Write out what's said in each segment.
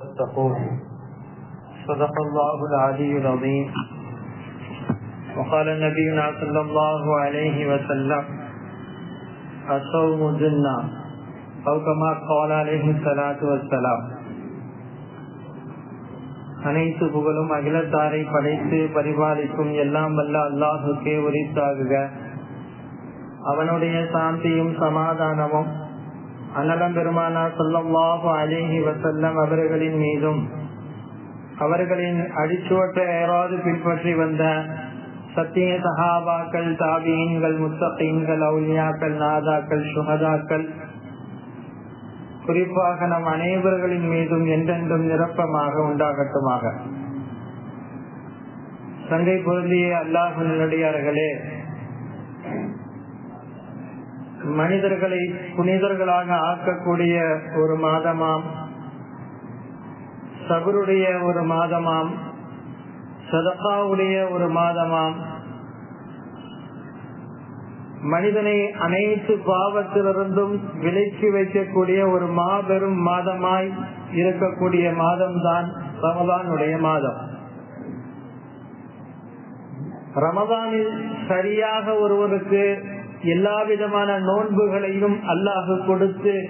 تقول صدق الله العلي العظيم وقال نبينا صلى الله عليه وسلم الصوم جنة أو كما قال عليه الصلاة والسلام அனைத்து புகழும் அகிலத்தாரை படைத்து பரிபாலிக்கும் எல்லாம் வல்ல அல்லாஹுக்கே உரித்தாகுக அவனுடைய சாந்தியும் சமாதானமும் அனலம் பெருமானா சொல்லல்லாஹு அலேஹி வசல்லம் அவர்களின் மீதும் அவர்களின் அடிச்சுவற்ற ஏறாது பின்பற்றி வந்த சத்திய சஹாபாக்கள் தாபீன்கள் முத்தகீன்கள் அவுலியாக்கள் நாதாக்கள் சுகதாக்கள் குறிப்பாக நம் அனைவர்களின் மீதும் என்றென்றும் நிரப்பமாக உண்டாகட்டுமாக. சங்கை பொருந்திய அல்லாஹு நல்லடியார்களே மனிதர்களை புனிதர்களாக ஆக்கக்கூடிய ஒரு மாதமாம். சபருடைய ஒரு மாதமாம். சதகாவுடைய ஒரு மாதமாம். மனிதனை அனைத்து பாவத்திலிருந்தும் விலக்கி வைக்கக்கூடிய ஒரு மாபெரும் மாதமாய் இருக்கக்கூடிய மாதம்தான் ரமதானுடைய மாதம். ரமதானில் சரியாக ஒருவருக்கு எல்லா விதமான நோன்புகளையும் அல்லாஹு கொடுத்து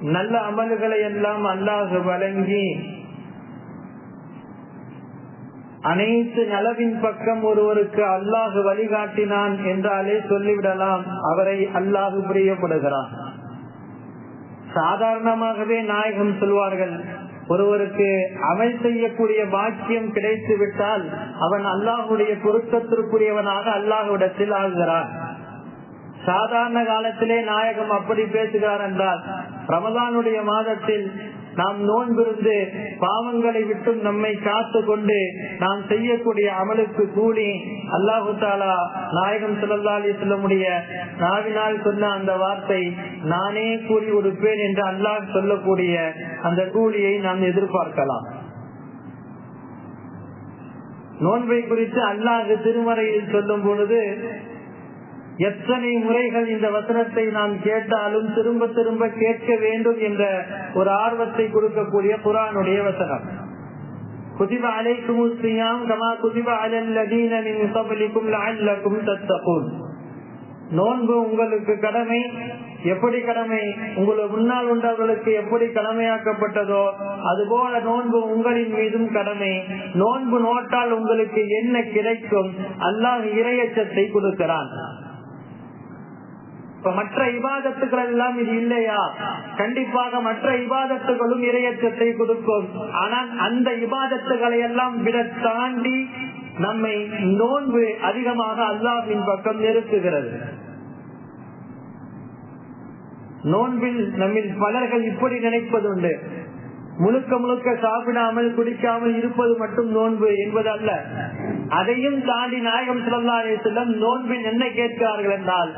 நல்ல அமல்களை எல்லாம் அல்லாஹு வழங்கி அனைத்து நலவின் பக்கம் ஒருவருக்கு அல்லாஹு வழிகாட்டினான் என்றாலே சொல்லிவிடலாம். அவரை அல்லாஹு பிரியப்படுகிறான். சாதாரணமாகவே நாயகம் சொல்வார்கள் ஒருவருக்கு அமல் செய்யக்கூடிய பாக்கியம் கிடைத்து விட்டால் அவன் அல்லாஹுடைய பொருத்தத்திற்குரியவனாக அல்லாஹுடத்தில் ஆகிறான். சாதாரண காலத்திலே நாயகம் அப்படி பேசுகிறார் என்றால் ரமதானுடைய மாதத்தில் நாம் நோன்பிருந்து பாவங்களை விட்டு நம்மை காத்து கொண்டு நாம் செய்யக்கூடிய அமலுக்கு கூலி அல்லாஹு தாலா நாயகம் சொல்லி சொல்லமுடிய நாவினால் சொன்ன அந்த வார்த்தை நானே கூலி கொடுப்பேன் என்று அல்லாஹ் சொல்லக்கூடிய அந்த கூலியை நாம் எதிர்பார்க்கலாம். நோன்பை குறித்து அல்லாஹ் திருமறையில் சொல்லும் பொழுது எத்தனை முறைகள் இந்த வசனத்தை நாம் கேட்டாலும் திரும்ப திரும்ப கேட்க வேண்டும் என்ற ஒரு ஆர்வத்தை கொடுக்கக்கூடிய குரானுடைய வசனம். குதிப அலைக்கும் சியாம் கமா குதிப அலல்லதீன மின் கபலிக்கும் லஅல்லக்கும் தத்தகூன். நோன்பு உங்களுக்கு கடமை எப்படி கடமை? உங்களுக்கு முன்னால் உண்டவர்களுக்கு எப்படி கடமையாக்கப்பட்டதோ அதுபோல நோன்பு உங்களின் மீதும் கடமை. நோன்பு நோட்டால் உங்களுக்கு என்ன கிடைக்கும்? அல்லாஹ் இரையச்சத்தை கொடுக்கிறான். இப்ப மற்ற இபாதத்துகள் எல்லாம் இது இல்லையா? கண்டிப்பாக மற்ற இபாதத்துகளும் இரையச்சத்தை கொடுக்கும். ஆனால் அந்த இபாதத்துகளை எல்லாம் விட தாண்டி நம்மை நோன்பு அதிகமாக அல்லாஹின் பக்கம் நெருக்குகிறது. நோன்பில் நம்மில் பலர்கள் இப்படி நினைப்பது உண்டு. முழுக்க முழுக்க சாப்பிடாமல் குடிக்காமல் இருப்பது மட்டும் நோன்பு என்பது அல்ல அதையும் தாண்டி நாயகம் சொல்லா செல்லம் நோன்பில் என்ன கேட்கிறார்கள் என்றால்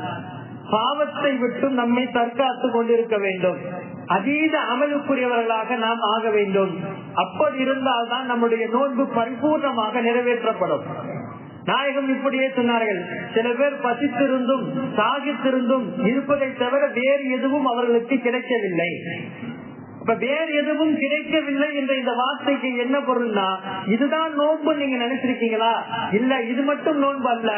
பாவத்தை விட்டு நம்மை தற்காத்து கொண்டிருக்க வேண்டும். அதீத அமலுக்குரியவர்களாக நாம் ஆக வேண்டும். அப்படி இருந்தால் தான் நம்முடைய நோன்பு பரிபூர்ணமாக நிறைவேற்றப்படும். நாயகம் இப்படியே சொன்னார்கள். சில பேர் பசித்திருந்தும் சாகித்திருந்தும் இருப்பதை தவிர வேறு எதுவும் அவர்களுக்கு கிடைக்கவில்லை. இப்ப வேறு எதுவும் கிடைக்கவில்லை என்ற இந்த வார்த்தைக்கு என்ன பொருள்னா இதுதான் நோன்பு நீங்க நினைச்சிருக்கீங்களா? இல்ல இது மட்டும் நோன்பு அல்ல.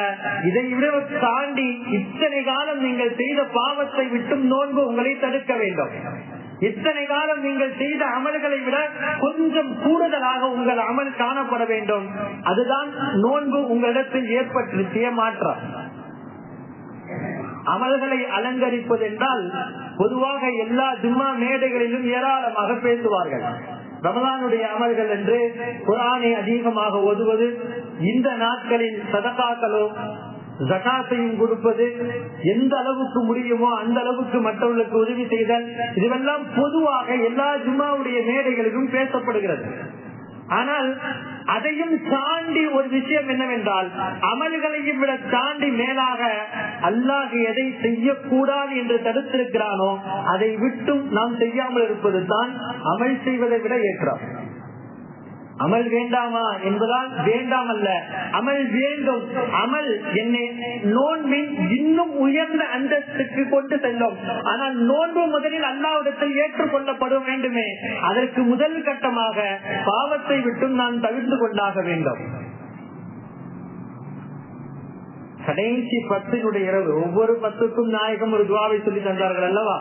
இதை விட தாண்டி இத்தனை காலம் நீங்கள் செய்த பாவத்தை விட்டும் நோன்பு உங்களை தடுக்க வேண்டும். இத்தனை காலம் நீங்கள் செய்த அமல்களை விட கொஞ்சம் கூடுதலாக உங்கள் அமல் காணப்பட வேண்டும். அதுதான் நோன்பு உங்களிடத்தில் ஏற்பட்டிருக்கிய மாற்றம். அமல்களை அலங்கரிப்பது என்றால் பொதுவாக எல்லா ஜும்மா மேடைகளிலும் ஏராளமாக பேசுவார்கள். ரமலானுடைய அமல்கள் என்று குரானை அதிகமாக ஓதுவது இந்த நாட்களில் சதகாக்களோ ஜகாத்தையும் கொடுப்பது எந்த அளவுக்கு முடியுமோ அந்த அளவுக்கு மற்றவர்களுக்கு உதவி செய்தல் இதுவெல்லாம் பொதுவாக எல்லா ஜும்மாவுடைய மேடைகளிலும் பேசப்படுகிறது. ஆனால் அதையும் தாண்டி ஒரு விஷயம் என்னவென்றால் அமல்களையும் விட தாண்டி மேலாக அல்லாஹ் எதை செய்யக்கூடாது என்று தடுத்திருக்கிறானோ அதை விட்டும் நாம் செய்யாமல் இருப்பது தான் அமல் செய்வதை விட ஏற்றம். அமல் வேண்டாமா என்பதால் வேண்டாம் அல்ல அமல் வேண்டும். அமல் என்னை நோன்பின் இன்னும் உயர்ந்த அந்தஸ்துக்கு கொண்டு செல்லும். ஆனால் நோன்பு முதலில் அல்லாவிடத்தில் ஏற்றுக்கொள்ளப்பட வேண்டுமே. அதற்கு முதல் கட்டமாக பாவத்தை விட்டும் நான் தவிர்த்து கொண்டாக வேண்டும். கடைசி பத்தினுடைய இரவு ஒவ்வொரு பத்துக்கும் நாயகம் ஒரு துவாவை சொல்லி தந்தார்கள் அல்லவா?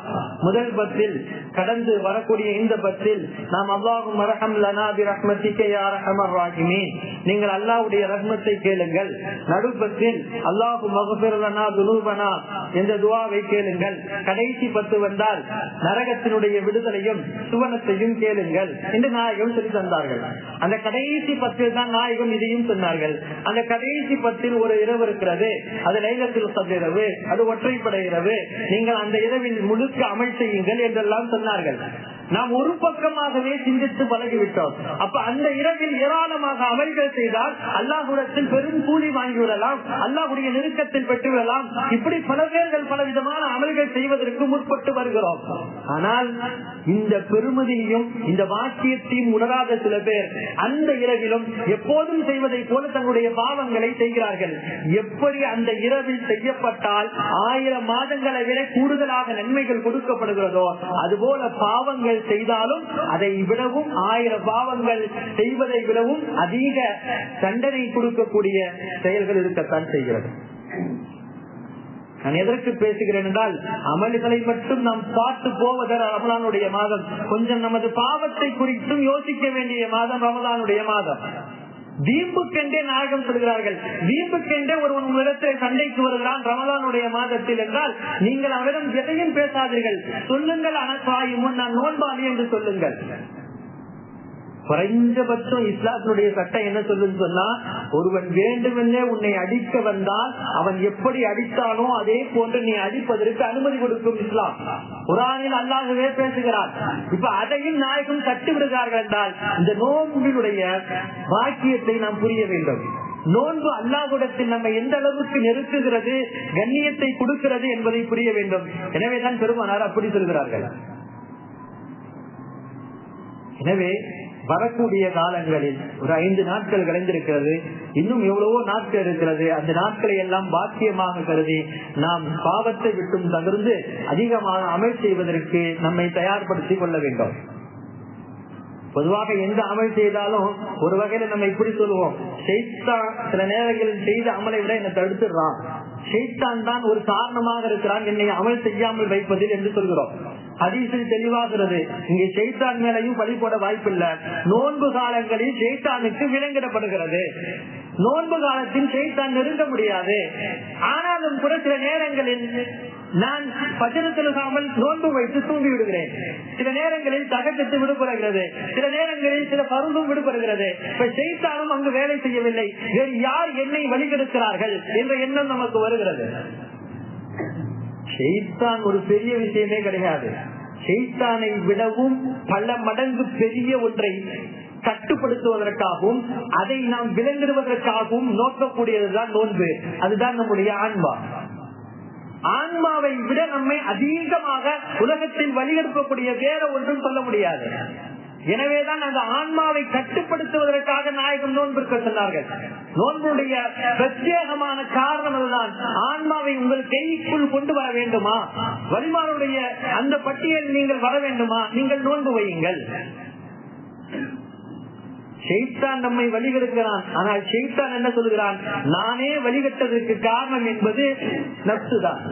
முதல் பத்தில் கடந்து வரக்கூடிய இந்த பத்தில் நாம் அல்லாஹும் மரஹம் லனாபி ரஹ்மத்திக்க யார் நீங்கள் அல்லாஹுடைய ரஹ்மத்தை கேளுங்கள். நடுப்பத்தில் அல்லாஹு மகபிரலனா துனூபனா என்ற துவாவை கேளுங்கள். கடைசி பத்து வந்தால் நரகத்தினுடைய விடுதலையும் சுவனத்தையும் கேளுங்கள் என்று நாயகம் சொல்லி தந்தார்கள். அந்த கடைசி பத்தில் தான் நாயகம் இதையும் சொன்னார்கள். அந்த கடைசி பத்தில் ஒரு இரவு இருக்கிறது. அது லைலத்தில் சந்த இரவு அது ஒற்றைப்படை இரவு நீங்கள் அந்த இரவின் முழுக்க அமல் செய்யுங்கள் என்றெல்லாம் சொன்னார்கள். நாம் ஒரு பக்கமாகவே சிந்தித்து பழகிவிட்டோம். அப்ப அந்த இரவில் ஏராளமாக அமல்கள் செய்தால் அல்லாஹுடத்தில் பெரும் கூலி வாங்கிவிடலாம் அல்லாஹுடைய நெருக்கத்தில் பெற்றுவிடலாம் இப்படி பல பேர்கள் பல விதமான அமல்கள் செய்வதற்கு முற்பட்டு வருகிறோம். ஆனால் இந்த பெருமதியையும் இந்த வாக்கியத்தையும் உணராத சில பேர் அந்த இரவிலும் எப்போதும் செய்வதை போல தங்களுடைய பாவங்களை செய்கிறார்கள். எப்படி அந்த இரவில் செய்யப்பட்டால் ஆயிரம் மாதங்களை விட கூடுதலாக நன்மைகள் கொடுக்கப்படுகிறதோ அதுபோல பாவங்கள் செய்தாலும் அதை விடவும் ஆயிரம் பாவங்கள் செய்வதை விடவும் அதிக தண்டனை கொடுக்கக்கூடிய செயல்கள் இருக்கத்தான் செய்கிறது. நான் எதற்கு பேசுகிறேன் என்றால் அமல்களை மட்டும் நாம் பார்த்து போவதர் ரமலானுடைய மாதம் கொஞ்சம் நமது பாவத்தை குறித்தும் யோசிக்க வேண்டிய மாதம் ரமலானுடைய மாதம். வீம்புக்கென்றே நாயகம் சொல்கிறார்கள். வீம்புக்கென்றே ஒருவன் உங்களிடத்தில் சண்டைக்கு வருகிறான் ரமலானுடைய மாதத்தில் என்றால் நீங்கள் அவரிடம் எதையும் பேசாதீர்கள். சொல்லுங்கள் அனசாயும் நான் நோன்பாளி என்று சொல்லுங்கள். குறைஞ்சபட்சம் இஸ்லாத்தினுடைய சட்டம் என்ன சொல்லுன்னு சொன்னா ஒருவன் வேண்டுமென்னே உன்னை அடிக்க வந்தால் அவன் எப்படி அடித்தானோ அதே போன்று நீ அடிப்பதற்கு அனுமதி கொடுக்கும் இஸ்லாம். குரானில் அல்லாகவே பேசுகிறார். இப்ப அதையும் நாயகம் தட்டி விடுகிறார்கள் என்றால் இந்த நோன்பினுடைய வாக்கியத்தை நாம் புரிய வேண்டும். நோன்பு அல்லாஹுடத்தில் நம்ம எந்த அளவுக்கு நெருக்குகிறது கண்ணியத்தை கொடுக்கிறது என்பதை புரிய வேண்டும். எனவேதான் பெருமானார் அப்படி சொல்கிறார்கள். எனவே வரக்கூடிய காலங்களில் ஒரு ஐந்து நாட்கள் கலைந்திருக்கிறது இன்னும் எவ்வளவோ நாட்கள் இருக்கிறது அந்த நாட்களை எல்லாம் பாக்கியமாக கருதி நாம் பாவத்தை விட்டும் தகர்ந்து அதிகமாக அமல் செய்வதற்கு நம்மை தயார்படுத்திக் கொள்ள வேண்டும். பொதுவாக எந்த அமல் செய்தாலும் ஒரு வகையில நம்ம இப்படி சொல்லுவோம் ஷெய்தான் சில நேரங்களில் செய்த அமலை விட என்னை தடுத்துடுறான். ஷெய்தான் தான் ஒரு காரணமாக இருக்கிறான். என்னை அமல் செய்யாமல் வைப்பதில் என்று சொல்கிறோம். ஹதீஸில் தெளிவாகிறது. இங்கே ஷெய்தான் மேலையும் பழி போட வாய்ப்பில்லை. நோன்பு காலங்களில் ஷெய்தானுக்கு விலங்கிடப்படுகிறது. நோன்பு காலத்தில் செய்தான் நெருங்க முடியாது. ஆனாலும் கூட சில நேரங்களில் நான் பச்சனத்திலாமல் நோன்பு வைத்து தூங்கி விடுகிறேன் சில நேரங்களில் தகட்டத்து விடுபடுகிறது. சில நேரங்களில் சில பருந்தும் விடுபடுகிறது. இப்ப செய்தாலும் அங்கு வேலை செய்யவில்லை. வேறு யார் என்னை வழிகெடுக்கிறார்கள் என்ற எண்ணம் நமக்கு வருகிறது. செய்தான் ஒரு பெரிய விஷயமே கிடையாது. செய்தானை விடவும் பல மடங்கு பெரிய ஒன்றை கட்டுப்படுத்துவதற்காகவும் அதை நாம் விலங்கிடுவதற்காகவும் நோக்கக்கூடியதுதான் நோன்பு. அதுதான் நம்முடைய ஆன்மா. ஆன்மாவை விட நம்மை அதிகமாக உலகத்தில் வழியெடுக்கக்கூடிய வேற ஒன்றும் சொல்ல முடியாது. எனவேதான் அந்த ஆன்மாவை கட்டுப்படுத்துவதற்காக நாயகம் நோன்பிருக்க சொன்னார்கள். நோன்புடைய பிரத்யேகமான காரணம் அதுதான். ஆன்மாவை உங்கள் கைக்குள் கொண்டு வர வேண்டுமா? வழிமாருடைய அந்த பட்டியல் நீங்கள் வர வேண்டுமா? நீங்கள் நோன்பு வையுங்கள். செய்தான் நம்மை வழிகெடுக்கிறான். ஆனால் செய்தான் என்ன சொல்கிறான்? நானே வழிகட்டதற்கு காரணம் என்பது நப்சுதான்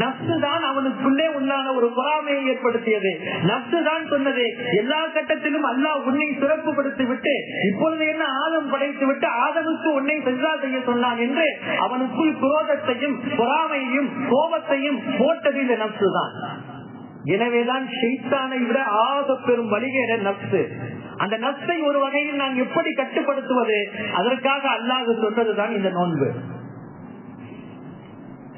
நப்சு தான் அவனுக்குள்ளே உண்டான ஒரு பொறாமையை ஏற்படுத்தியது. நப்சு தான் சொன்னது எல்லா கட்டத்திலும் அல்லாஹ் உன்னை சிறப்புப்படுத்தி விட்டு இப்பொழுது என்ன ஆதம் படைத்து விட்டு ஆதமுக்கு உன்னை சென்றா செய்ய சொன்னான் என்று அவனுக்குள் குரோதத்தையும் பொறாமையையும் கோபத்தையும் போட்டது இந்த நப்சு தான் எனவேதான் ஷெய்தானை விட ஆக பெரும் வழிகேட நப்சு. அந்த நப்சை ஒரு வகையில் நான் எப்படி கட்டுப்படுத்துவது? அதற்காக அல்லாஹ் சொன்னதுதான் இந்த நோன்பு.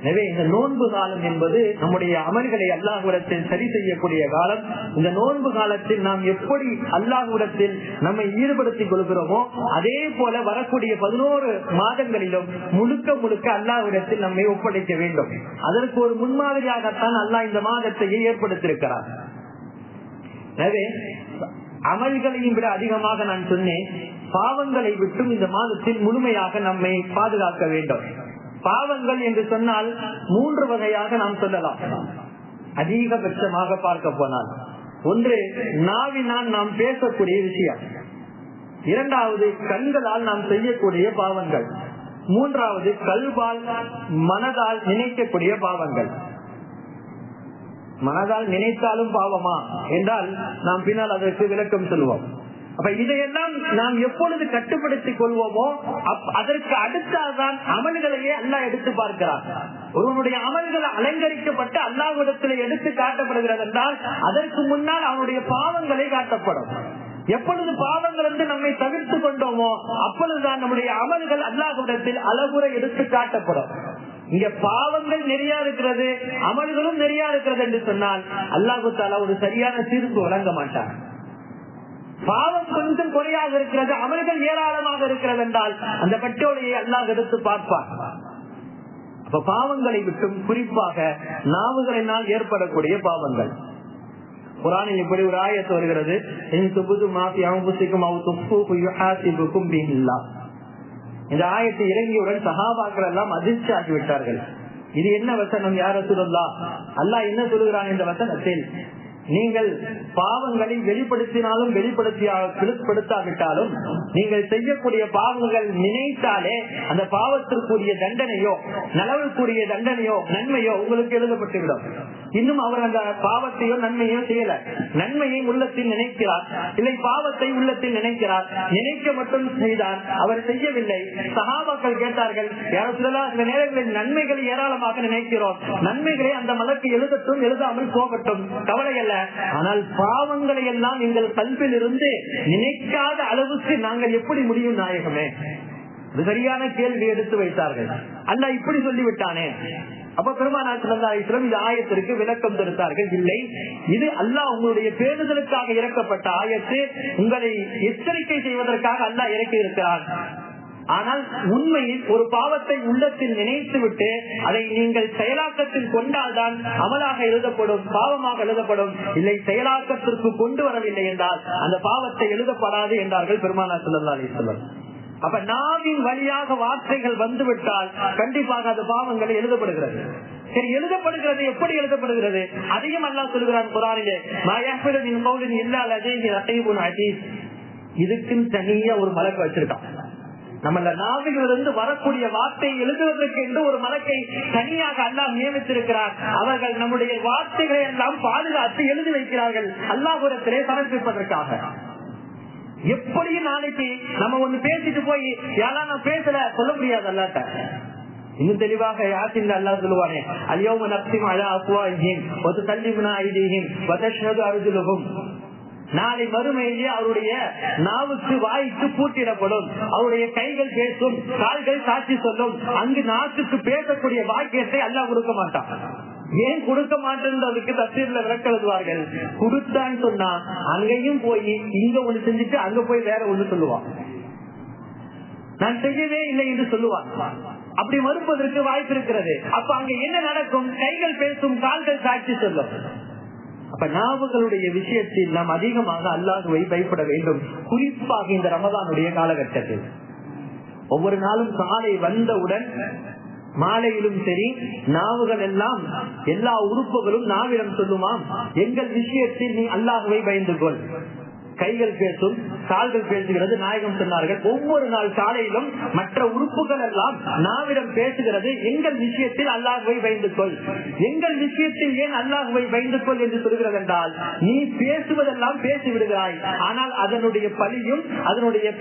எனவே இந்த நோன்பு காலம் என்பது நம்முடைய அமல்களை அல்லாஹுரத்தில் சரி செய்யக்கூடிய காலம். இந்த நோன்பு காலத்தில் நாம் எப்படி அல்லாஹுரத்தில் நம்மை ஈடுபடுத்திக் கொள்கிறோமோ அதே போல வரக்கூடிய பதினோரு மாதங்களிலும் முழுக்க முழுக்க அல்லாஹுரத்தில் நம்மை ஒப்படைக்க வேண்டும். அதற்கு ஒரு முன்மாதிரியாகத்தான் அல்லாஹ் இந்த மாதத்தை ஏற்படுத்தியிருக்கிறார். எனவே அமல்களையும் விட அதிகமாக நான் சொன்னேன் பாவங்களை விட்டும் இந்த மாதத்தில் முழுமையாக நம்மை பாதுகாக்க வேண்டும். பாவங்கள் என்று சொன்னால் மூன்று வகையாக நாம் சொல்லலாம். அதிகபட்சமாக பார்க்க போனால். ஒன்று நாவினால் நாம் பேசக்கூடிய விஷயம். இரண்டாவது கண்களால் நாம் செய்யக்கூடிய பாவங்கள். மூன்றாவது கல்வால் மனதால் நினைக்கக்கூடிய பாவங்கள். மனதால் நினைத்தாலும் பாவமா? என்றால் நாம் பின்னால் அதற்கு விளக்கம் சொல்லுவோம் அப்ப இதையெல்லாம் நாம் எப்பொழுது கட்டுப்படுத்திக் கொள்வோமோ அதற்கு அடுத்தால்தான் அமல்களையே அல்லாஹ் எடுத்து பார்க்கிறார் ஒருவனுடைய அமல்கள் அலங்கரிக்கப்பட்டு அல்லாஹ்விடத்தில் எடுத்து காட்டப்படுகிறது என்றால் அதற்கு முன்னால் அவனுடைய பாவங்களே காட்டப்படும். எப்பொழுது பாவங்கள் வந்து நம்மை தவிர்த்து கொண்டோமோ அப்பொழுதுதான் நம்முடைய அமல்கள் அல்லாஹிடத்தில் அளவுரை எடுத்து காட்டப்படும். இங்க பாவங்கள் நிறைய இருக்கிறது அமல்களும் நிறைய இருக்கிறது என்று சொன்னால் அல்லாஹு தாலா ஒரு சரியான தீர்ப்பு வழங்க மாட்டார் பாவம் கொஞ்சம் குறையாக இருக்கிறது அமல்கள் ஏராளமாக இருக்கிறது என்றால் அந்த பட்டோலையை அல்லாஹ் எடுத்து பார்ப்பார். அப்ப பாவங்களை விட்டும் குறிப்பாக நாவுகளினால் ஏற்படக்கூடிய பாவங்கள். குரானில் இப்படி ஒரு ஆயத்து வருகிறது இந்த ஆயத்தை இறங்கியவுடன் சகாபாக்கள் எல்லாம் அதிர்ச்சி ஆகிவிட்டார்கள் இது என்ன வசனம் யார சொல்லா அல்லாஹ் என்ன சொல்லுகிறான் இந்த வசனத்தில் நீங்கள் பாவங்களை வெளிப்படுத்தினாலும் வெளிப்படுத்தியா வெளிப்படுத்தாவிட்டாலும் நீங்கள் செய்யக்கூடிய பாவங்கள் நினைத்தாலே அந்த பாவத்திற்குரிய தண்டனையோ நலவுக்குரிய தண்டனையோ நன்மையோ உங்களுக்கு எழுதப்பட்டுவிடும். இன்னும் அவர் அந்த பாவத்தையோ நன்மையோ செய்யல. நன்மையை உள்ளத்தில் நினைக்கிறார். இல்லை பாவத்தை உள்ளத்தில் நினைக்கிறார். நினைக்க மட்டும் செய்தார். அவர் செய்யவில்லை. சகாபாக்கள் கேட்டார்கள் யாரும் இந்த நேரங்களில் நன்மைகளை ஏராளமாக நினைக்கிறோம். நன்மைகளை அந்த மலக்கு எழுதட்டும் எழுதாமல் போகட்டும். கவலை அல்ல ஆனால் பாவங்களை எல்லாம் எங்கள் கல்வியில் இருந்து நினைக்காத அளவுக்கு நாங்கள் எப்படி முடியும் நாயகமே? சரியான கேள்வி எடுத்து வைத்தார்கள். அல்ல இப்படி சொல்லிவிட்டானே. அப்ப பெருமானாசிரம் இந்த ஆயத்திற்கு விளக்கம் தருத்தார்கள். இல்லை இது அல்லாஹ் உங்களுடைய பேருதலுக்காக இறக்கப்பட்ட ஆயத்து. உங்களை எச்சரிக்கை செய்வதற்காக அல்லாஹ் இறக்கி இருக்கிறார் ஆனால் உண்மையில் ஒரு பாவத்தை உள்ளத்தில் நினைத்துவிட்டு அதை நீங்கள் செயலாக்கத்தில் கொண்டால்தான் அமலாக எழுதப்படும் பாவமாக எழுதப்படும். இல்லை செயலாக்கத்திற்கு கொண்டு வரவில்லை என்றால் அந்த பாவத்தை எழுதப்படாது என்றார்கள் பெருமானா சொல்லா அலிஸ்வலம் அப்ப நாவின் வழியாக வார்த்தைகள் வந்துவிட்டால் கண்டிப்பாக அந்த பாவங்களை எழுதப்படுகிறது. சரி எழுதப்படுகிறது எப்படி எழுதப்படுகிறது? அதையும் அல்லா சொல்கிறான் குரானிலே இதுக்குன்னு தனியா ஒரு மலக்கு வச்சிருக்கான். நம்மள நாவிலிருந்து வரக்கூடிய வார்த்தை எழுதுவதற்கு என்று ஒரு மலக்கை தனியாக அல்லா நியமித்திருக்கிறார். அவர்கள் நம்முடைய வார்த்தைகளை எல்லாம் பாதுகாத்து எழுதி வைக்கிறார்கள். அல்லாஹுரத்திலே சமர்ப்பிப்பதற்காக. எப்படியும் நாளைக்கு நம்ம ஒண்ணு பேசிட்டு போய் யாரா நான் பேசல சொல்ல முடியாது அல்லாட்ட. இன்னும் தெளிவாக யாசின் அல்லா சொல்லுவானே அலியோம நப்சிம் அலா அப்புவாஹிம் ஒத்து தள்ளிமுனா ஐதீஹிம் வதஷ்னது அருதுலுகும் நாளை மறுமையிலே அவருடைய நாவுக்கு வாய்க்கு பூட்டிடப்படும். அவருடைய கைகள் பேசும் கால்கள் சாட்சி சொல்லும். அங்கு நாட்டுக்கு பேசக்கூடிய வாக்கியத்தை அல்ல கொடுக்க மாட்டான். ஏன் கொடுக்க மாட்டேன்றதுக்கு தசீர்ல விளக்க எழுதுவார்கள். கொடுத்தான்னு சொன்னா அங்கேயும் போய் இங்க ஒண்ணு செஞ்சுட்டு அங்க போய் வேற ஒண்ணு சொல்லுவான். நான் செய்யவே இல்லை என்று சொல்லுவான். அப்படி மறுப்பதற்கு வாய்ப்பு இருக்கிறது. அப்ப அங்க என்ன நடக்கும்? கைகள் பேசும் கால்கள் சாட்சி சொல்லும். அப்ப நாவுகளுடைய விஷயத்தில் நாம் அதிகமாக அல்லாஹுவை பயப்பட வேண்டும். குறிப்பாக இந்த ரமதானுடைய காலகட்டத்தில். ஒவ்வொரு நாளும் காலை வந்தவுடன் மாலையிலும் சரி நாவுகள் எல்லாம் எல்லா உறுப்புகளும் நாவிடம் சொல்லுமாம். எங்கள் விஷயத்தில் நீ அல்லாஹுவை பயந்து கொள் கைகள் பேசும் கால்கள் பேசுகிறது நாயகம் சொன்னார்கள். ஒவ்வொரு நாள் காலையிலும் மற்ற உறுப்புகள் எல்லாம் நாவிடம் பேசுகிறது. எங்கள் விஷயத்தில் அல்லாஹுவை வைந்து கொள். எங்கள் விஷயத்தில் ஏன் அல்லாஹுவை வைந்து கொள் என்று சொல்கிறது என்றால் நீ பேசுவதெல்லாம் பேசிவிடுகிறாய் ஆனால் அதனுடைய பழியும் அதனுடைய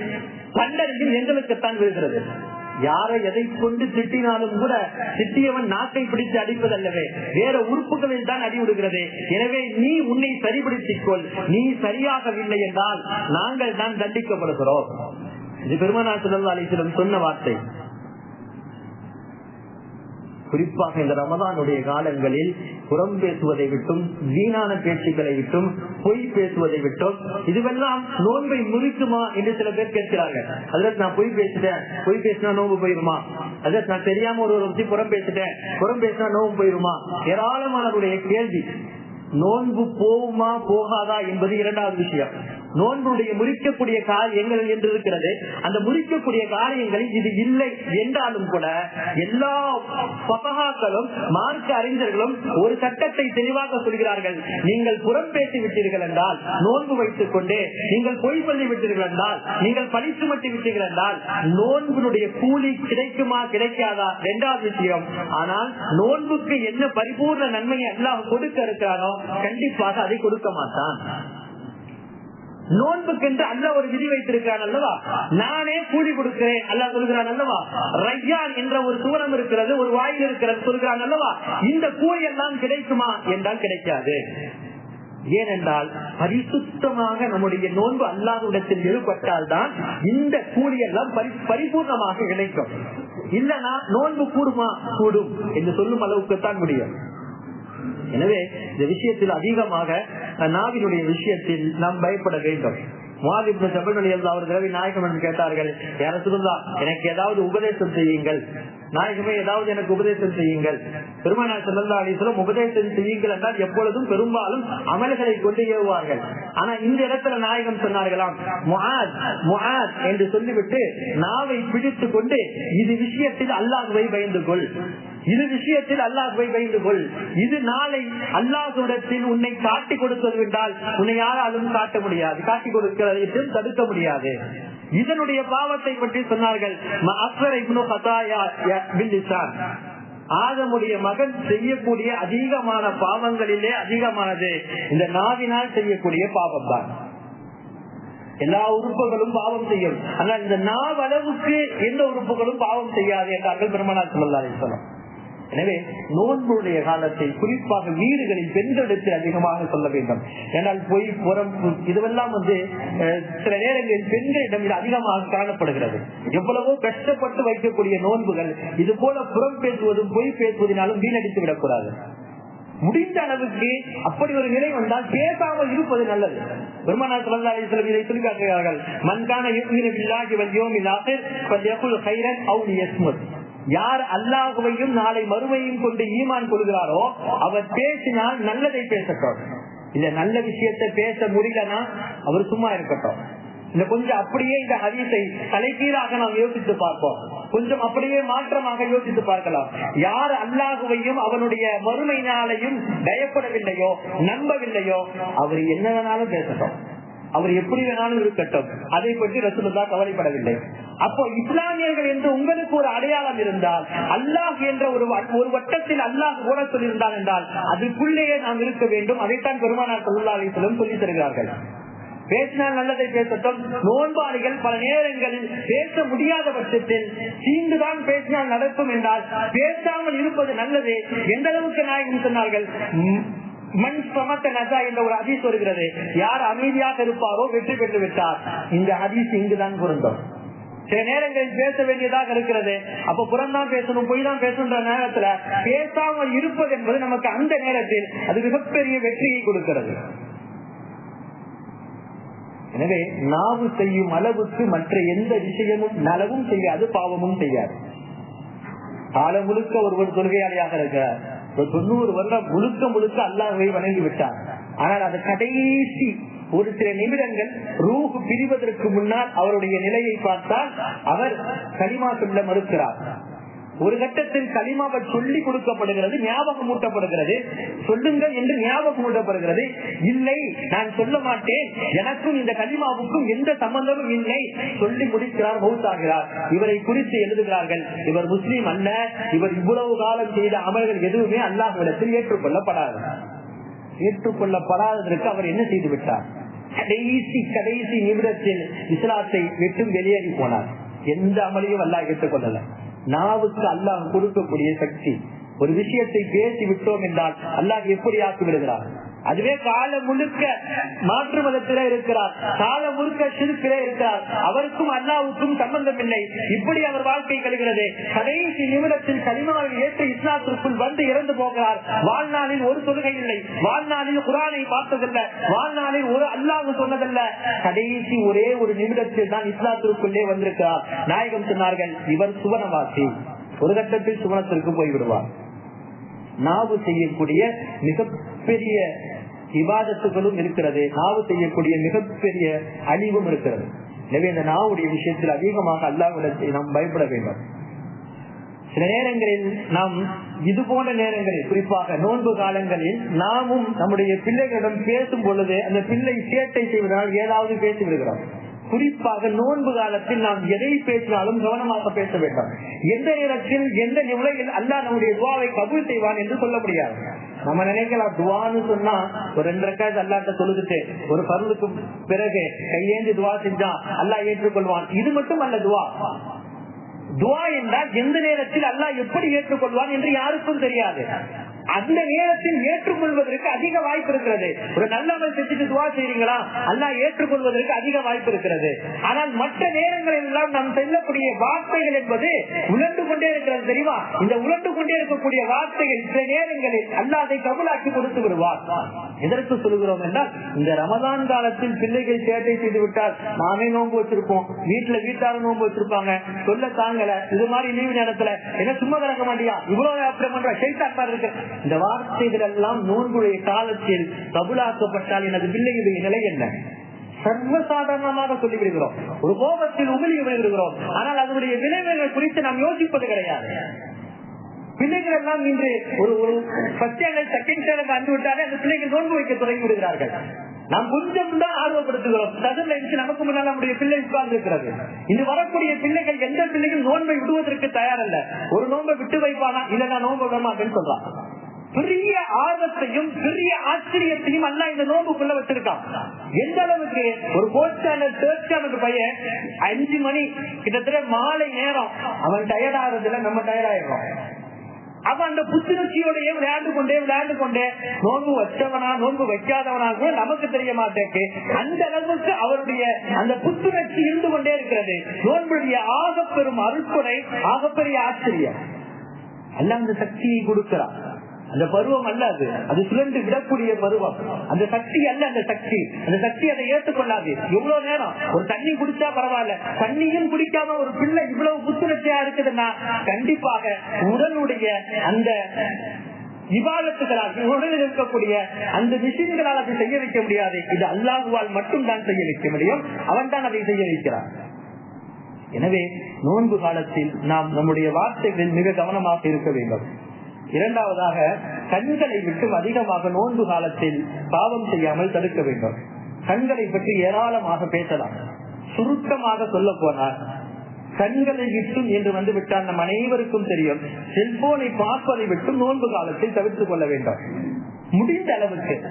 தண்டனையும் எங்களுக்குத்தான் விழுகிறது. யாரை எதை கொண்டு திட்டினாலும் கூட திட்டியவன் நாக்கை பிடித்து அடிப்பதல்லவே. வேற உறுப்புகளில் தான் அடி விடுகிறது. எனவே நீ உன்னை சரிபடுத்திக் கொள் நீ சரியாகவில்லை என்றால் நாங்கள் தான் தண்டிக்கப்படுகிறோம். இது பெருமனா சுல்லா அலிசிடம் சொன்ன வார்த்தை. குறிப்பாக இந்த ரமதானுடைய காலங்களில் புறம் பேசுவதை விட்டும் வீணான பேச்சுக்களை விட்டும் பொய் பேசுவதை விட்டும் இதுவெல்லாம் நோன்பை முறிக்குமா என்று சில பேர் கேட்கிறாங்க அதற்கு நான் பொய் பேசிட்டேன். பொய் பேசினா நோன்பு போயிருமா? அதற்கு நான் தெரியாம ஒரு ஒரு புறம் பேசிட்டேன். புறம் பேசினா நோம்பு போயிருமா? ஏராளமானவருடைய கேள்வி. நோன்பு போகுமா போகாதா? என்பது இரண்டாவது விஷயம். நோன்புடைய முறிக்கக்கூடிய காரியங்கள் என்று இருக்கிறது. அந்த முறிக்கக்கூடிய காரியங்களில் இது இல்லை என்றாலும் கூட எல்லா பசகாக்களும் மார்க்க அறிஞர்களும் ஒரு சட்டத்தை தெளிவாக சொல்கிறார்கள். நீங்கள் புறம் பேசி விட்டீர்கள் என்றால் நோன்பு வைத்துக் கொண்டு நீங்கள் பொய் சொல்லி விட்டீர்கள் என்றால் நீங்கள் பழி சுமட்டி விட்டீர்கள் என்றால் நோன்பினுடைய கூலி கிடைக்குமா கிடைக்காதா இரண்டாவது விஷயம். ஆனால் நோன்புக்கு என்ன பரிபூர்ண நன்மையை எல்லாம் கொடுக்க இருக்கிறானோ கண்டிப்பாக அதை கொடுக்க மாட்டான். நோன்புக்கென்று அல்ல ஒரு விதி வைத்திருக்கிறான் அல்லவா? நானே கூலி கொடுக்கிறேன் அல்ல சொல்கிறான் அல்லவா? ரையான் என்ற ஒரு சூரம் இருக்கிறது ஒரு வாயில் இருக்கிறது சொல்கிறான் அல்லவா? இந்த கூலி எல்லாம் கிடைக்குமா? என்றால் கிடைக்காது. ஏனென்றால் பரிசுத்தமாக நம்முடைய நோன்பு அல்லாதவிடத்தில் ஈடுபட்டால் தான் இந்த கூலி எல்லாம் பரிபூர்ணமாக கிடைக்கும். இல்லனா நோன்பு கூடுமா? கூடும். என்று சொல்லும் அளவுக்குத்தான் முடியும். எனவே இந்த விஷயத்தில் அதிகமாக நாவினுடைய விஷயத்தில் நாம் பயப்பட வேண்டும். அவர் திரவி நாயகம் என்று கேட்டார்கள் யார சொல்லுதா எனக்கு ஏதாவது உபதேசம் செய்யுங்கள். நாயகமே ஏதாவது எனக்கு உபதேசம் செய்யுங்கள். பெருமானா செல்லா அலிஸ்லம் உபதேசம் செய்யுங்கள் என்றால் எப்பொழுதும் பெரும்பாலும் அமல்களை கொண்டு ஏவுவார்கள். ஆனா இந்த இடத்துல நாயகம் சொன்னார்களாம் முஹாத் முஹாத் என்று சொல்லிவிட்டு நாவை பிடித்து கொண்டு இது விஷயத்தில் அல்லாஹுவை பயந்து கொள். இது விஷயத்தில் அல்லாஹுவை பயந்து கொள். இது நாளை அல்லாஹுடத்தில் உன்னை காட்டி கொடுத்தது என்றால் உன்னை யாராலும் காட்ட முடியாது. காட்டி கொடுக்கிறதையும் தடுக்க முடியாது. இதனுடைய பாவத்தை பற்றி சொன்னார்கள். ஆதமுடைய மகன் செய்யக்கூடிய அதிகமான பாவங்களிலே அதிகமானது. இந்த நாவினால் செய்யக்கூடிய பாவம் தான் எல்லா உறுப்புகளும் பாவம் செய்யும். ஆனால் இந்த நாவளவுக்கு எந்த உறுப்புகளும் பாவம் செய்யாது என்றார்கள் பெருமனா சொல்லலாம் எனவே நோன்புடைய காலத்தை குறிப்பாக வீடுகளில் பெண்களிடத்தில் அதிகமாக சொல்ல வேண்டும். ஏனால் பொய் புறம் இதுவெல்லாம் வந்து சில நேரங்களில் பெண்களிடம் இது அதிகமாக காணப்படுகிறது. எவ்வளவோ கஷ்டப்பட்டு வைக்கக்கூடிய நோன்புகள் இது போல புறம் பேசுவதும் பொய் பேசுவதனாலும் வீணடித்து விடக்கூடாது. முடிந்த அளவுக்கு அப்படி ஒரு நிலை வந்தால் பேசாமல் இருப்பது நல்லது. பெருமானா சொல்லா அலிஸ்லம் இதை சொல்லி காட்டுகிறார்கள் மண்கான யார் அல்லாஹுவையும் நாளை மறுமையும் கொண்டு ஈமான் கொள்கிறாரோ அவர் பேசினால் நல்லதை பேசட்டும். இல்ல நல்ல விஷயத்தை பேச முடியலன்னா அவர் சும்மா இருக்கட்டும். இந்த கொஞ்சம் அப்படியே இந்த ஹதீஸை தலைகீழாக நாம் யோசித்து பார்ப்போம். கொஞ்சம் அப்படியே மாற்றமாக யோசித்து பார்க்கலாம். யார் அல்லாஹுவையும் அவனுடைய மறுமை நாளையும் பயப்படவில்லையோ நம்பவில்லையோ அவர் என்ன வேணாலும் பேசட்டும். அவர் எப்படி வேணாலும் இருக்கட்டும். அதை பற்றி ரசூலுல்லா கவலைப்படவில்லை. அப்போ இஸ்லாமியர்கள் என்று உங்களுக்கு ஒரு அடையாளம் இருந்தால் அல்லாஹ் என்ற ஒரு ஒரு வட்டத்தில் அல்லாஹ் கூட சொல்லியிருந்தால் என்றால் அதுக்குள்ளேயே நாம் இருக்க வேண்டும். அதைத்தான் பெருமானார் சொல்லா அலிசலும் சொல்லி தருகிறார்கள். பேசினால் நல்லதை பேசட்டும். நோன்பாளிகள் பல நேரங்களில் பேச முடியாத பட்சத்தில் தீங்குதான் பேசினால் நடக்கும் என்றால் பேசாமல் இருப்பது நல்லது. எந்த அளவுக்கு நாயகம் சொன்னார்கள்? மண் சமத்த நஜா என்ற ஒரு ஹதீஸ் வருகிறது. யார் அமைதியாக இருப்பாரோ வெற்றி பெற்று விட்டார். இந்த ஹதீஸ் இங்குதான் பொருந்தோம். சில நேரங்களில் பேச வேண்டியதாக இருக்கிறது. அப்ப புறம்தான் பேசணும் பொய் தான் பேசுன்ற நேரத்துல பேசாமல் இருப்பது என்பது நமக்கு அந்த நேரத்தில் அது மிகப்பெரிய வெற்றியை கொடுக்கிறது. எனவே நாவு செய்யும் அளவுக்கு மற்ற எந்த விஷயமும் நலவும் செய்யாது பாவமும் செய்யாது. காலம் முழுக்க ஒருவர் தொழுகையாளியாக இருக்கிறார் தொண்ணூறு வருடம் முழுக்க முழுக்க அல்லாஹை வணங்கி விட்டார் ஆனால் அது கடைசி ஒரு சில நிமிடங்கள் ரூஹ் பிரிவதற்கு முன்னால் அவருடைய நிலையை பார்த்தால் அவர் களிமா சொல்ல மறுக்கிறார். ஒரு கட்டத்தில் களிமாவை சொல்லி கொடுக்கப்படுகிறது ஞாபகம் ஊட்டப்படுகிறது. சொல்லுங்கள் என்று ஞாபகம் ஊட்டப்படுகிறது. இல்லை நான் சொல்ல மாட்டேன். எனக்கும் இந்த களிமாவுக்கும் எந்த சம்பந்தமும் இல்லை. சொல்லி முடிக்கிறார் மௌத்தாகிறார். இவரை குறித்து எழுதுகிறார்கள். இவர் முஸ்லீம் அல்ல. இவர் இவ்வளவு காலம் செய்த அமல்கள் எதுவுமே அல்லாஹிடத்தில் ஏற்றுக்கொள்ளப்படாது. ஏற்றுக்கொள்ளப்படாததற்கு அவர் என்ன செய்து விட்டார்? கடைசி கடைசி நிமிடத்தில் இஸ்லாத்தை விட்டு வெளியேறி போனார். எந்த அமலையும் அல்லாஹ் ஏற்றுக்கொள்ளல. நாவுக்கு அல்லாஹ் கொடுக்கக்கூடிய சக்தி. ஒரு விஷயத்தை பேசி விட்டோம் என்றால் அல்லாஹ் எப்படி ஆக்கி விடுகிறார் அதுவே கால முழுக்க மாற்று மதத்திலே இருக்கிறார். கால முழுக்க சிறுக்கிலே இருக்கிறார். அவருக்கும் அல்லாவுக்கும் சம்பந்தம் இல்லை இப்படி அவர் வாழ்க்கை கழுகிறது. கடைசி நிமிடத்தில் கனிமாவை ஏற்று இஸ்லாத்திற்குள் வந்து இறந்து போகிறார். வாழ்நாளில் ஒரு தொழுகை இல்லை. வாழ்நாளில் குரானை பார்த்ததில்லை. வாழ்நாளில் ஒரு அல்லாஹ் சொன்னதல்ல. கடைசி ஒரே ஒரு நிமிடத்தில் தான் இஸ்லாத்திற்குள்ளே வந்திருக்கிறார். நாயகம் சொன்னார்கள் இவர் சுவனவாசி. ஒரு கட்டத்தில் சுவனத்திற்கு போய்விடுவார். நாவு செய்யக்கூடிய மிகப்பெரிய இபாதத்துகளும் இருக்கிறது. நாவு செய்யக்கூடிய மிகப்பெரிய அழிவும் இருக்கிறது. எனவே இந்த நாவுடைய விஷயத்தில் அதிகமாக அல்லாவிடத்தை நாம் பயப்பட வேண்டும். சில நேரங்களில் நாம் இது போன்ற நேரங்களில் குறிப்பாக நோன்பு காலங்களில் நாமும் நம்முடைய பிள்ளைகளிடம் பேசும் பொழுது அந்த பிள்ளை சேட்டை செய்வதனால் ஏதாவது பேசி விடுகிறோம். குறிப்பாக நோன்பு காலத்தில் நாம் எதை பேசினாலும் கவனமாக பேச வேண்டும். எந்த நேரத்தில் எந்த நிலையில் அல்லா நம்முடைய துவாவை கபூல் செய்வான் என்று சொல்ல முடியாது. நம்ம நினைக்கலாம் துவான்னு சொன்னா ஒரு ரெண்டு ரெக்காய்ச்சி அல்லாட்ட சொல்லுதுட்டு ஒரு பருளுக்கு பிறகு கையேந்து துவா செஞ்சா அல்லாஹ் ஏற்றுக்கொள்வான். இது மட்டும் அல்ல துவா. துவா என்றால் எந்த நேரத்தில் அல்லா எப்படி ஏற்றுக்கொள்வான் என்று யாருக்கும் தெரியாது. அந்த நேரத்தில் ஏற்றுக்கொள்வதற்கு அதிக வாய்ப்பு இருக்கிறது. ஒரு நல்ல செஞ்சுட்டு துவா செய்றீங்களா? அல்லா ஏற்றுக்கொள்வதற்கு அதிக வாய்ப்பு இருக்கிறது. ஆனால் மற்ற நேரங்களில் எல்லாம் நாம் செல்லக்கூடிய வார்த்தைகள் என்பது உழண்டு கொண்டே இருக்கிறது தெரியுமா? இந்த உழண்டு கொண்டே இருக்கக்கூடிய வார்த்தைகள் சில நேரங்களில் அல்லா அதை கபுலாக்கி கொடுத்து விடுவார். எதற்கு சொல்லுகிறோம் என்றால் இந்த ரமதான் காலத்தில் பிள்ளைகள் சேட்டை செய்து விட்டால் நாமே நோன்பு வச்சிருப்போம் வீட்டுல வீட்டாரும் நோன்பு வச்சிருப்பாங்க சொல்ல தாங்கல இது மாதிரி லீவு நேரத்துல என்ன சும்மா கிடக்க மாட்டியா? இவ்வளவு அப்புறம் பண்ற செய்தாப்பா இருக்கு இந்த வார்த்தைகள் எல்லாம் நோன்புடைய காலத்தில் கபுலாக்கப்பட்டால் எனது பிள்ளையுடைய நிலை என்ன? சர்வசாதாரணமாக சொல்லிவிடுகிறோம். ஒரு கோபத்தில் உமிழி விடுகிறோம் ஆனால் அதனுடைய விளைவுகள் குறித்து நாம் யோசிப்பது கிடையாது. பிள்ளைகள் எல்லாம் இன்று ஒரு ஒரு ஃபர்ஸ்ட் ஸ்டாண்டர்ட் செகண்ட் ஸ்டாண்டர்ட் வந்து விட்டாலே அந்த பிள்ளைகள் நோன்பு வைக்க தொடங்கி விடுகிறார்கள். நாம் கொஞ்சம் தான் ஆர்வப்படுத்துகிறோம். சதுரில் இருந்து நமக்கு முன்னால் நம்முடைய பிள்ளை உட்கார்ந்து இருக்கிறது இது வரக்கூடிய பிள்ளைகள் எந்த பிள்ளைகள் நோன்பை விடுவதற்கு தயாரல்ல. ஒரு நோன்பை விட்டு வைப்பானா? இல்ல நான் நோன்பு விட அப்படின்னு சொல்றான். பெரிய ஆர்வத்தையும் பெரிய ஆச்சரியத்தையும் அல்ல இந்த நோம்புக்குள்ள வச்சிருக்கான். எந்த அளவுக்கு? ஒரு போர்த் ஸ்டாண்டர்ட் தேர்ட் ஸ்டாண்டர்ட் பையன் அஞ்சு மணி கிட்டத்தட்ட மாலை நேரம் அவன் டயர்ட் ஆகுறதுல நம்ம டயர்ட் ஆயிடுறோம். அவன் அந்த புத்துணர்ச்சியோடய விளையாண்டு கொண்டே விளையாண்டு கொண்டே நோன்பு வச்சவனா நோன்பு வைக்காதவனா கூட நமக்கு தெரிய மாட்டேக்கு அந்த அளவுக்கு அவருடைய அந்த புத்துணர்ச்சி இருந்து கொண்டே இருக்கிறது. நோன்புடைய ஆகப்பெரும் அருட்கொடை ஆகப்பெரிய ஆச்சரியம். அல்ல அந்த சக்தியை கொடுக்கிறான். அந்த பருவம் அல்ல அது. அது சுழன்று விடக்கூடிய பருவம். அந்த சக்தி அல்ல அந்த சக்தி. அந்த சக்தி அதை ஏற்றுக்கொள்ளாது. எவ்வளவு நேரம்? ஒரு தண்ணி குடிச்சா பரவாயில்ல. தண்ணியும் குடிக்காம ஒரு பிள்ளை இவ்வளவு புத்துணர்ச்சியா இருக்குதுன்னா கண்டிப்பாக உடலுடைய அந்த விவாதத்துகளால் உடலில் இருக்கக்கூடிய அந்த மிஷின்களால் அதை செய்ய வைக்க முடியாது. இது அல்லாஹுவால் மட்டும்தான் செய்ய வைக்க முடியும். அவன் தான் அதை செய்ய வைக்கிறான். எனவே நோன்பு காலத்தில் நாம் நம்முடைய வார்த்தைகளில் மிக கவனமாக இருக்க வேண்டும். இரண்டாவதாக கண்களை விட்டும் அதிகமாக நோன்பு காலத்தில் பாவம் செய்யாமல் தடுக்க வேண்டும். கண்களை பற்றி ஏராளமாக பேசலாம். சுருக்கமாக சொல்ல போனால் கண்களை விட்டும் என்று வந்து விட்டால் நம் அனைவருக்கும் தெரியும் செல்போனை பார்ப்பதை விட்டும் நோன்பு காலத்தில் தவிர்த்துக் கொள்ள வேண்டும். முடிந்த அளவுக்கு.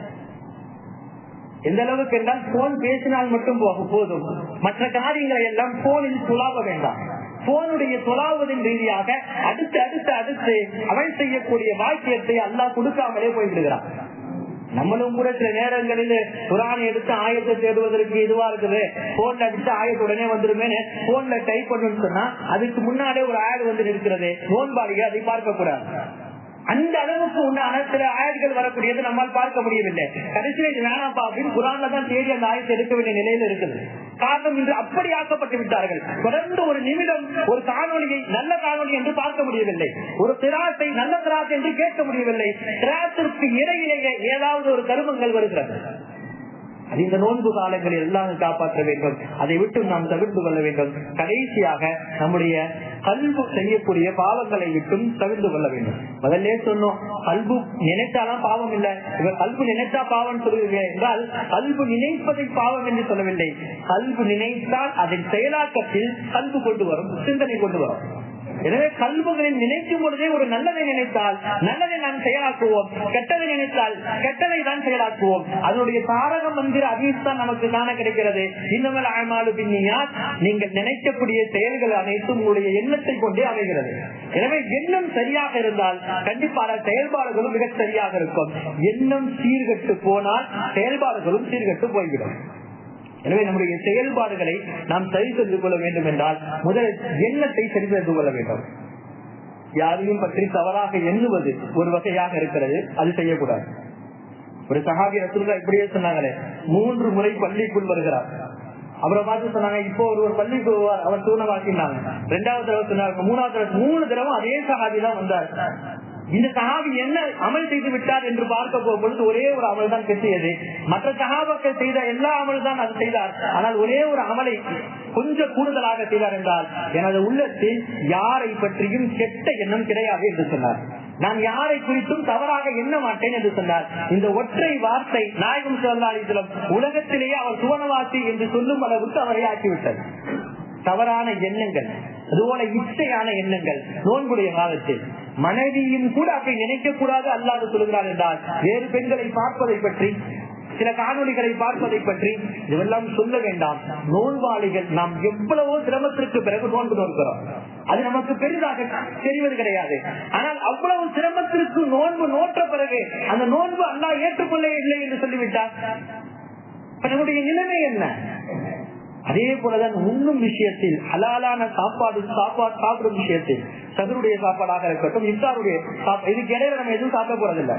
எந்த அளவுக்கு என்றால் போன் பேசினால் மட்டும் போக போதும். மற்ற காரியங்களை எல்லாம் போனில் துளாவ வேண்டாம். போனுடைய துளாவதின் ரீதியாக அடுத்து அடுத்து அடுத்து அவன் செய்யக்கூடிய வாக்கியத்தை அல்லா கொடுக்காமலே போய்விடுகிறான். நம்மளும் கூட சில நேரங்களில் குரானை எடுத்து ஆயத்தை தேடுவதற்கு இதுவா இருக்குது. போன்ல அடிச்சு ஆயத்து உடனே வந்துருமேனு போன்ல டைப் பண்ணணும்னு சொன்னா அதுக்கு முன்னாலே ஒரு ஆடு வந்து இருக்கிறது நோன்பாளிகள் அதை பார்க்க கூடாது அந்த அளவுக்கு உண்டான சில ஆயர்கள் வரக்கூடியது நம்மால் பார்க்க முடியவில்லை. கடைசியில் இது வேணாப்பா அப்படின்னு குரான்ல தான் தேடி அந்த ஆயத்தை எடுக்க வேண்டிய நிலையில இருக்குது. காரணம் இன்று அப்படி ஆக்கப்பட்டு விட்டார்கள். தொடர்ந்து ஒரு நிமிடம் ஒரு காணொலியை நல்ல காணொலி என்று பார்க்க முடியவில்லை. ஒரு திராசை நல்ல திராசை என்று கேட்க முடியவில்லை. திராசிற்கு இடையிலேயே ஏதாவது ஒரு கருமங்கள் வருகிறது. அது இந்த நோன்பு காலங்களில் எல்லாம் காப்பாற்ற வேண்டும். அதை விட்டு நாம் தவிர்த்து கொள்ள வேண்டும். கடைசியாக நம்முடைய கல்பு செய்யக்கூடிய பாவங்களை விட்டும் தவிர்த்து கொள்ள வேண்டும். முதல்ல சொன்னோம் கல்பு நினைத்தாலாம் பாவம் இல்லை. இவர் கல்பு நினைத்தா பாவம் சொல்லுவீங்க என்றால் கல்பு நினைப்பதை பாவம் என்று சொல்லவில்லை. கல்பு நினைத்தால் அதன் செயலாக்கத்தில் கல்பு கொண்டு வரும் சிந்தனை கொண்டு வரும். எனவே கல்புகளில் நினைக்கும் பொழுதே ஒரு நல்லதை நினைத்தால் நல்லதை நாம் செயலாக்குவோம். கெட்டதை நினைத்தால் கெட்டதை தான் செயலாக்குவோம். அதனுடைய தாரக மந்திர அறிவித்தான் நமக்கு தானே கிடைக்கிறது. இன்னமல் ஆழ்மாடு பின்னியார் நீங்கள் நினைக்கக்கூடிய செயல்கள் அனைத்தும் உங்களுடைய எண்ணத்தை கொண்டே அமைகிறது. எனவே எண்ணம் சரியாக இருந்தால் கண்டிப்பாக செயல்பாடுகளும் மிக சரியாக இருக்கும். எண்ணம் சீர்கட்டு போனால் செயல்பாடுகளும் சீர்கட்டு போய்விடும். எனவே நம்முடைய செயல்பாடுகளை நாம் சரி செய்து கொள்ள வேண்டும் என்றால் முதலில் எண்ணத்தை சரி செய்து கொள்ள வேண்டும். யாரையும் பற்றி தவறாக எண்ணுவது ஒரு வகையாக இருக்கிறது. அது செய்யக்கூடாது. ஒரு சகாபி ரசூல்லா இப்படியே சொன்னாங்களே மூன்று முறை பள்ளிக்குள் வருகிறார். அவரை பார்த்து சொன்னாங்க இப்போ ஒரு ஒரு பள்ளிக்கு அவர் தூணவாக்கினாங்க ரெண்டாவது தடவை சொன்னாங்க மூணாவது தடவை மூணு தடவை அதே சகாபி தான் வந்தார். இந்த சஹாபி என்ன அமல் செய்து விட்டார் என்று பார்க்க போகும்பொழுது ஒரே ஒரு அமல் தான் கெட்டியது. மற்ற சகாபாக்கள் செய்த எல்லா அமல் தான் அது செய்தார். ஆனால் ஒரே ஒரு அமலை கொஞ்சம் கூடுதலாக செய்தார் என்றால் எனது உள்ளத்தில் யாரை பற்றியும் கெட்ட எண்ணம் கிடையாது என்று சொன்னார். நான் யாரை குறித்தும் தவறாக எண்ண மாட்டேன் என்று சொன்னார். இந்த ஒற்றை வார்த்தை நாயகம் சொல்லாளித்தலம் உலகத்திலேயே அவர் சுவனவாசி என்று சொல்லும் அளவுக்கு அவரை ஆக்கிவிட்டது. தவறான எண்ணங்கள் அதுபோல இச்சையான எண்ணங்கள் நோன்புடைய காலத்தில். மனைவியும் கூட அப்படி நினைக்க கூடாது அல்லாது சொல்கிறார் என்றால் வேறு பெண்களை பார்ப்பதை பற்றி சில காணொலிகளை பார்ப்பதை பற்றி இதெல்லாம் சொல்ல வேண்டாம். நோன்வாளிகள் நாம் எவ்வளவோ சிரமத்திற்கு பிறகு நோன்பு நோக்கிறோம். அது நமக்கு பெரிதாக தெரிவது கிடையாது. ஆனால் அவ்வளவு சிரமத்திற்கு நோன்பு நோற்ற பிறகு அந்த நோன்பு அல்லா ஏற்றுக்கொள்ள இல்லை என்று சொல்லிவிட்டார். நம்முடைய நிலைமை என்ன? அதே போலதான் உண்ணும் விஷயத்தில் ஹலாலான சாப்பாடு சாப்பாடு சாப்பிடும் விஷயத்தில் சதுருடைய சாப்பாடாக இருக்கட்டும் இஃப்தாருடைய இதுக்கு இடையில நம்ம எதுவும் சாப்பிட போறதில்லை.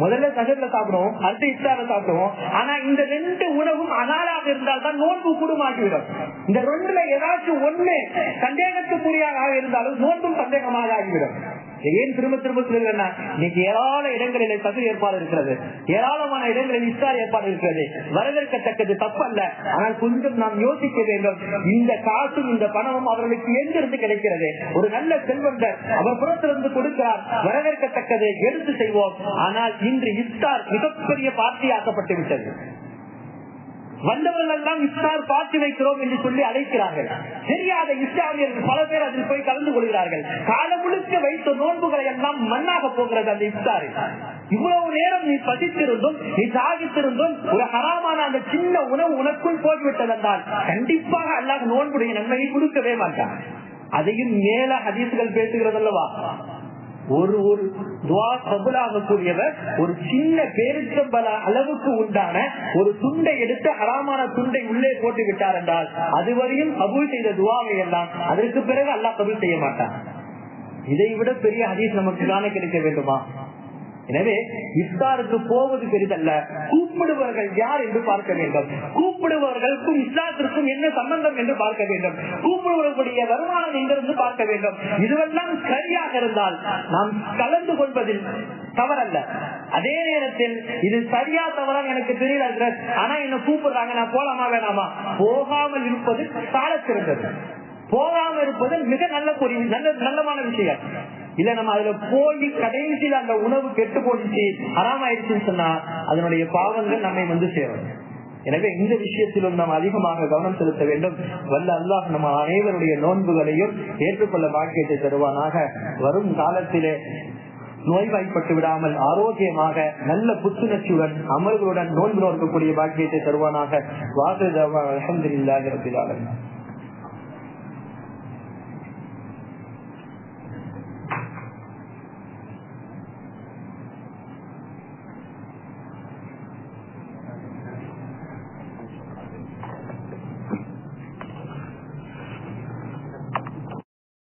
முதல்ல சகர்ல சாப்பிடுவோம் அடுத்து இஸ்தார சாப்பிடுவோம். ஆனா இந்த ரெண்டு உணவும் அனாலாக இருந்தால் தான் நோன்பு குடுமாக்கிவிடும் இந்த ரெண்டுல ஏதாச்சும் ஒண்ணு சந்தேகத்துக்குரியாக இருந்தாலும் நோன்பும் சந்தேகமாக ஆகிவிடும். ஏன் திரும்ப திரும்ப சொல்லுகிறேன்னா இன்னைக்கு ஏராள இடங்களில் சது ஏற்பாடு இருக்கிறது. ஏராளமான இடங்களில் இஸ்தார் ஏற்பாடு இருக்கிறது. வரவேற்கத்தக்கது தப்பல்ல. ஆனால் கொஞ்சம் நாம் யோசிக்க வேண்டும். இந்த காசும் இந்த பணமும் அவர்களுக்கு எங்கிருந்து கிடைக்கிறது? ஒரு நல்ல செல்வந்தர் அவர் புறத்திலிருந்து கொடுக்கிறார். வரவேற்கத்தக்கது எடுத்து செய்வோம். ஆனால் இன்று இஸ்தார் மிகப்பெரிய பார்ட்டியாக்கப்பட்டு விட்டது. வந்தவர்கள் எல்லாம் இஸ்தார் பார்த்து வைக்கிறோம் என்று சொல்லி அழைக்கிறார்கள். தெரியாத இஸ்லாமியர்கள் பல பேர் அதில் போய் கலந்து கொள்கிறார்கள். காலம் முழுக்க வைத்த நோன்புகளை எல்லாம் மண்ணாக போகிறது அந்த இஸ்தாரில் இவ்வளவு நேரம் நீ பதித்திருந்தும் நீ சாகித்திருந்தும் ஒரு ஹராமான அந்த சின்ன உணவு உனக்குள் போய்விட்டது என்றால் கண்டிப்பாக அல்லாஹ் நோன்புடைய நன்மையை கொடுக்கவே மாட்டான். அதையும் மேல ஹதீசுகள் பேசுகிறது அல்லவா? ஒரு ஒரு துவா கபுலாகக்கூடியவர் ஒரு சின்ன பேரிச்சம்பல அளவுக்கு உண்டான ஒரு துண்டை எடுத்து அறாமான துண்டை உள்ளே போட்டு விட்டார் என்றால் அதுவரையும் கபூல் செய்த துவாவை எல்லாம் அதற்கு பிறகு அல்லாஹ் கபூல் செய்ய மாட்டான். இதை விட பெரிய ஹதீஸ் நமக்கு காண கிடைக்க வேண்டுமா? எனவே இஸ்லாருக்கு போவது பெரிதல்ல. கூப்பிடுபவர்கள் யார் என்று பார்க்க வேண்டும். கூப்பிடுபவர்களுக்கும் இஸ்லாத்திற்கும் என்ன சம்பந்தம் என்று பார்க்க வேண்டும். கூப்பிடுவர்களுடைய வருமானம் எங்கிருந்து பார்க்க வேண்டும். இதுவெல்லாம் சரியாக இருந்தால் நாம் கலந்து கொள்வதில் தவறல்ல. அதே நேரத்தில் இது சரியா தவறா எனக்கு தெரியல ஆனா என்ன கூப்பிடுறாங்க நான் போலாமா வேணாமா? போகாமல் இருப்பது சால சிறந்தது இருப்பது மிக நல்ல ஒரு நல்ல நல்லமான விஷயம் இல்ல நம்ம அதுல போய் கடைசியில் அந்த உணவு கெட்டு போட்டுச்சு அறாமாயிருச்சுன்னு சொன்னா அதனுடைய பாவங்கள் நம்மை வந்து சேரும். எனவே இந்த விஷயத்திலும் நாம் அதிகமாக கவனம் செலுத்த வேண்டும். வல்ல அல்லாஹ் நம்ம அனைவருடைய நோன்புகளையும் ஏற்றுக்கொள்ள பாக்கியத்தை தருவானாக. வரும் காலத்திலே நோய்வாய்ப்பட்டு விடாமல் ஆரோக்கியமாக நல்ல புத்துணர்ச்சியுடன் அமல்களுடன் நோன்பு நோக்கக்கூடிய பாக்கியத்தை தருவானாக. வாசல் அலமதுல்லாஹி ரபில்